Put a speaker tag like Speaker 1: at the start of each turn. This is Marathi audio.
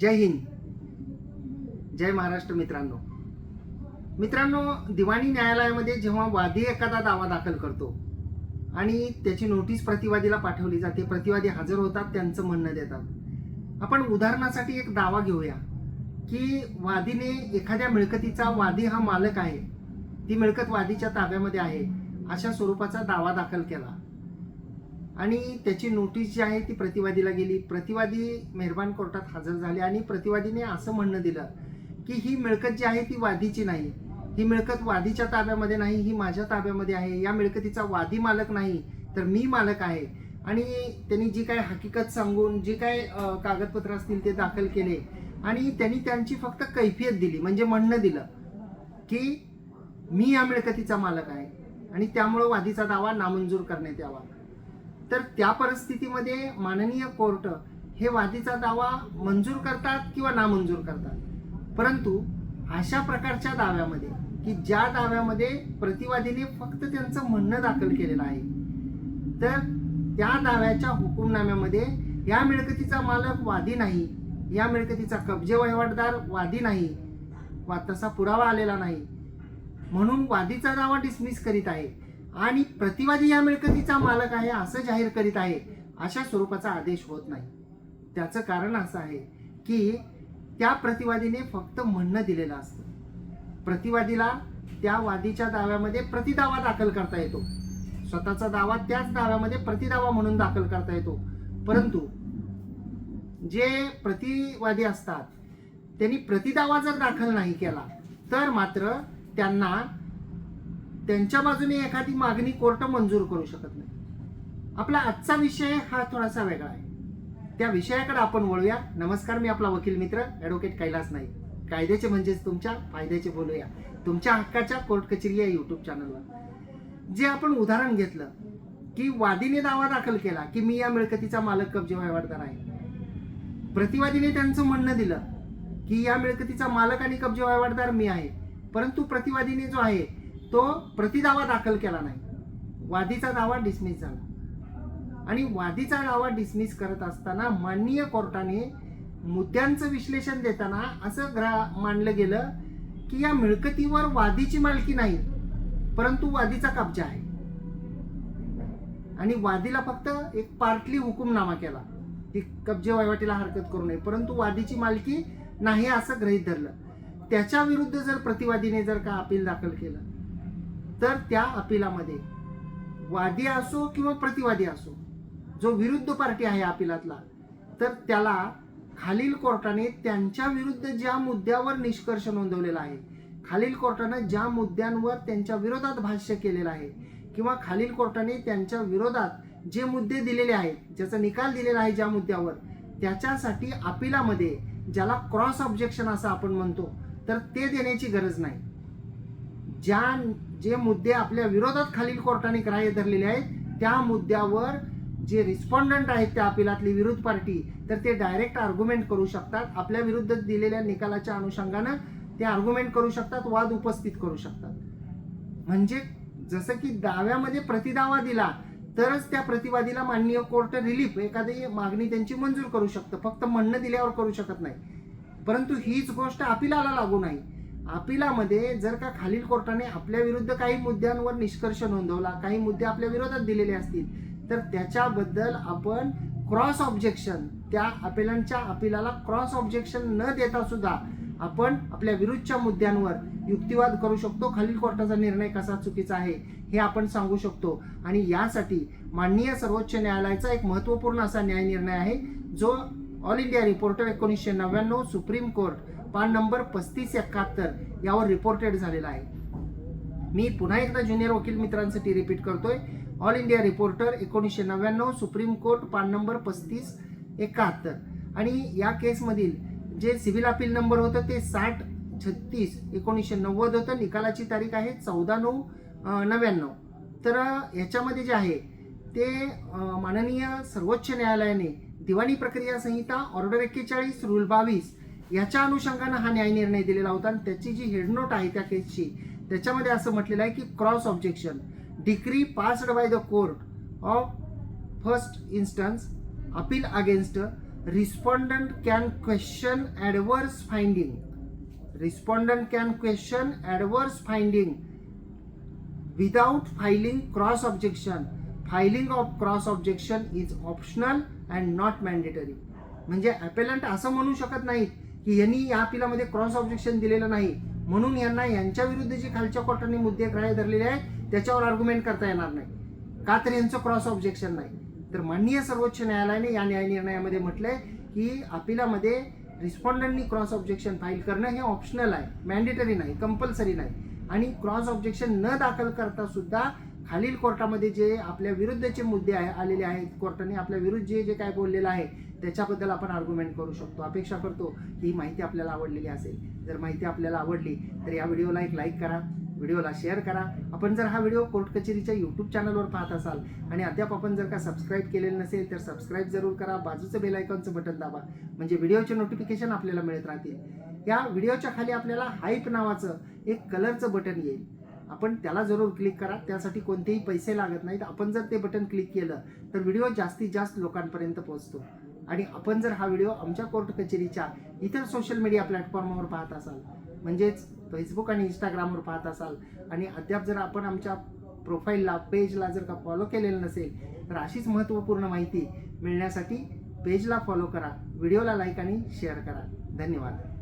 Speaker 1: जय हिंद. जय महाराष्ट्र मित्रांनो. मित्रांनो दिवाणी न्यायालयामध्ये जेव्हा वादी एखादा दावा दाखल करतो आणि त्याची नोटीस प्रतिवादीला पाठवली जाते प्रतिवादी हजर होतात त्यांचं म्हणणं देतात. आपण उदाहरणासाठी एक दावा घेऊया की वादीने एखाद्या मिळकतीचा वादी हा मालक आहे ती मिळकत वादीच्या ताब्यामध्ये आहे अशा स्वरूपाचा दावा दाखल केला. आणि त्याची नोटीस जी आहे ती प्रतिवादीला गेली. प्रतिवादी मेहरबान कोर्टात हजर झाले आणि प्रतिवादीने असं म्हणणं दिलं की ही मिळकत जी आहे ती वादीची नाही. ही मिळकत वादीच्या ताब्यामध्ये नाही ही माझ्या ताब्यामध्ये आहे. या मिळकतीचा वादी मालक नाही तर मी मालक आहे. आणि त्यांनी जी काय हकीकत सांगून जे काय कागदपत्र असतील ते दाखल केले आणि त्यांनी त्यांची फक्त कैफियत दिली म्हणजे म्हणणं दिलं की मी या मिळकतीचा मालक आहे आणि त्यामुळं वादीचा दावा नामंजूर करण्यात यावा. तर त्या परिस्थितीमध्ये माननीय कोर्ट हे वादीचा दावा मंजूर करतात किंवा नामंजूर करतात? परंतु अशा प्रकारच्या दाव्यामध्ये की ज्या दाव्यामध्ये प्रतिवादीने फक्त त्यांचं म्हणणं दाखल केलेलं आहे तर त्या दाव्याच्या हुकुमनाम्यामध्ये या मिळकतीचा मालक वादी नाही या मिळकतीचा कब्जे वहिवाटदार वादी नाही वा तसा पुरावा आलेला नाही. म्हणून वादीचा दावा डिसमिस करीत आहे. आणि प्रतिवादी या मिळकतीचा मालक आहे असं जाहीर करीत आहे अशा स्वरूपाचा आदेश होत नाही. त्याचं कारण असं आहे की त्या प्रतिवादीने फक्त म्हणणं दिलेलं असतं. प्रतिवादीला त्या वादीच्या दाव्यामध्ये प्रतिदावा दाखल करता येतो. स्वतःचा दावा त्याच दाव्यामध्ये प्रतिदावा म्हणून दाखल करता येतो. परंतु जे प्रतिवादी असतात त्यांनी प्रतिदावा जर दाखल नाही केला तर मात्र त्यांना त्यांच्या बाजूने एखादी मागणी कोर्ट मंजूर करू शकत नाही. आपला आजचा विषय हा थोडासा वेगळा आहे. त्या विषयाकडे आपण वळूया. नमस्कार मी आपला वकील मित्र ॲडव्होकेट कैलास नाईक. कायद्याचे म्हणजेच तुमच्या फायद्याचे बोलूया. तुमच्या हक्काच्या कोर्ट कचेरी या यूट्यूब चॅनलवर जे आपण उदाहरण घेतलं की वादीने दावा दाखल केला की मी या मिळकतीचा मालक कब्जे व्यवहारदार आहे. प्रतिवादीने त्यांचं म्हणणं दिलं की या मिळकतीचा मालक आणि कब्जे व्यवहारदार मी आहे. परंतु प्रतिवादीने जो आहे तो प्रतिदावा दाखल केला नाही. वादीचा दावा डिसमिस झाला. आणि वादीचा दावा डिसमिस करत असताना माननीय कोर्टाने मुद्द्यांचं विश्लेषण देताना असं ग्रा मानलं गेलं की या मिळकतीवर वादीची मालकी नाही परंतु वादीचा कब्जा आहे. आणि वादीला फक्त एक पार्टली हुकुमनामा केला. की कब्जे वहिवाटीला हरकत करू नये परंतु वादीची मालकी नाही असं गृहीत धरलं. त्याच्या विरुद्ध जर प्रतिवादीने जर का अपील दाखल केलं तर त्या अपिलामध्ये. वादी असो किंवा प्रतिवादी असो जो विरुद्ध पार्टी आहे अपिलातला तर त्याला खालील कोर्टाने त्यांच्या विरुद्ध ज्या मुद्द्यावर निष्कर्ष नोंदवलेला आहे खालील कोर्टानं ज्या मुद्द्यांवर त्यांच्या विरोधात भाष्य केलेलं आहे किंवा खालील कोर्टाने त्यांच्या विरोधात जे मुद्दे दिलेले आहेत ज्याचा निकाल दिलेला आहे ज्या मुद्द्यावर त्याच्यासाठी अपिलामध्ये ज्याला क्रॉस ऑब्जेक्शन असं आपण म्हणतो तर ते देण्याची गरज नाही. ज्या जे मुद्दे आपल्या विरोधात खालील कोर्टाने ग्राह्य धरलेले आहेत त्या मुद्द्यावर जे रिस्पॉन्डंट आहेत त्या अपिलातली विरोध पार्टी तर ते डायरेक्ट आर्ग्युमेंट करू शकतात. आपल्या विरुद्ध दिलेल्या निकालाच्या अनुषंगानं ते आर्ग्युमेंट करू शकतात वाद उपस्थित करू शकतात. म्हणजे जसं की दाव्यामध्ये प्रतिदावा दिला तरच त्या प्रतिवादीला माननीय कोर्ट रिलीफ एखादी मागणी त्यांची मंजूर करू शकतं. फक्त म्हणणं दिल्यावर करू शकत नाही. परंतु हीच गोष्ट अपिलाला लागू नाही. अपिलामध्ये जर का खालील कोर्टाने आपल्या विरुद्ध काही मुद्द्यांवर निष्कर्ष नोंदवला काही मुद्दे आपल्या विरोधात दिलेले असतील तर त्याच्याबद्दल आपण क्रॉस ऑब्जेक्शन त्या अपिलांच्या अपिलाला क्रॉस ऑब्जेक्शन न देता सुद्धा आपण आपल्या विरुद्धच्या मुद्द्यांवर युक्तिवाद करू शकतो. खालील कोर्टाचा निर्णय कसा चुकीचा आहे हे आपण सांगू शकतो. आणि यासाठी माननीय सर्वोच्च न्यायालयाचा एक महत्त्वपूर्ण असा न्याय निर्णय आहे जो ऑल इंडिया रिपोर्टर एकोणीसशे नव्याण्णव सुप्रीम कोर्ट पान नंबर पस्तीस एकाहत्तर यावर रिपोर्टेड झालेला आहे. मी पुन्हा एकदा ज्युनियर वकील मित्रांसाठी रिपीट करतोय. ऑल इंडिया रिपोर्टर एकोणीसशे नव्याण्णव सुप्रीम कोर्ट पान नंबर पस्तीस एकाहत्तर. आणि या केसमधील जे सिव्हिल अपील नंबर होतं ते साठ छत्तीस एकोणीसशे नव्वद होतं. निकालाची तारीख आहे चौदा नऊ नव्याण्णव. तर ह्याच्यामध्ये याच्यामध्ये जे आहे ते माननीय सर्वोच्च न्यायालयाने दिवाणी प्रक्रिया संहिता ऑर्डर एक्केचाळीस रूल बावीस याच्या अनुषंगानं हा न्याय निर्णय दिलेला होता आणि त्याची जी हेडनोट आहे त्या केसची त्याच्यामध्ये असं म्हटलेलं आहे की cross objection decree passed by the court of first instance appeal against respondent can question adverse finding respondent can question adverse finding without filing cross objection filing of cross objection is optional and not mandatory म्हणजे ॲपेलंट असं म्हणू शकत नाहीत की यांनी या अपिलामध्ये क्रॉस ऑब्जेक्शन दिलेलं नाही. म्हणून यांना यांच्या विरुद्ध जे खालच्या कोर्टाने मुद्दे ग्राह्य धरलेले आहेत त्याच्यावर आर्ग्युमेंट करता येणार नाही. का तर यांचं क्रॉस ऑब्जेक्शन नाही. तर माननीय सर्वोच्च न्यायालयाने या न्याय निर्णयामध्ये म्हटलंय की अपिलामध्ये रिस्पॉन्डंटनी क्रॉस ऑब्जेक्शन फाईल करणं हे ऑप्शनल आहे मॅन्डेटरी नाही कंपल्सरी नाही. आणि क्रॉस ऑब्जेक्शन न दाखल करता सुद्धा खालील कोर्टामध्ये जे आपल्या विरुद्धचे मुद्दे आहे आलेले आहेत कोर्टाने आपल्या विरुद्ध जे जे काय बोललेलं आहे त्याच्याबद्दल आपण आर्ग्युमेंट करू शकतो. अपेक्षा करतो की ही माहिती आपल्याला आवडलेली असेल. जर माहिती आपल्याला आवडली तर या व्हिडिओला एक लाईक करा व्हिडिओला शेअर करा. आपण जर हा व्हिडिओ कोर्ट कचेरीच्या यूट्यूब चॅनलवर पाहत असाल आणि अद्याप आपण जर का सबस्क्राईब केलेलं नसेल तर सबस्क्राईब जरूर करा. बाजूचं बेल आयकॉनचं बटन दाबा म्हणजे व्हिडिओचे नोटिफिकेशन आपल्याला मिळत राहतील. या व्हिडिओच्या खाली आपल्याला हाईप नावाचं एक कलरचं बटन येईल. आपण त्याला जरूर क्लिक करा. त्यासाठी कोणतेही पैसे लागत नाहीत. आपण जर ते बटन क्लिक केलं तर व्हिडिओ जास्तीत जास्त लोकांपर्यंत पोहोचतो. आणि आपण जर हा व्हिडिओ आमच्या कोर्ट कचेरीच्या इतर सोशल मीडिया प्लॅटफॉर्मवर पाहत असाल म्हणजेच फेसबुक आणि इंस्टाग्रामवर पाहत असाल आणि अद्याप जर आपण आमच्या प्रोफाईलला पेजला जर का फॉलो केलेलं नसेल तर अशीच महत्त्वपूर्ण माहिती मिळण्यासाठी पेजला फॉलो करा व्हिडिओला लाईक आणि शेअर करा. धन्यवाद.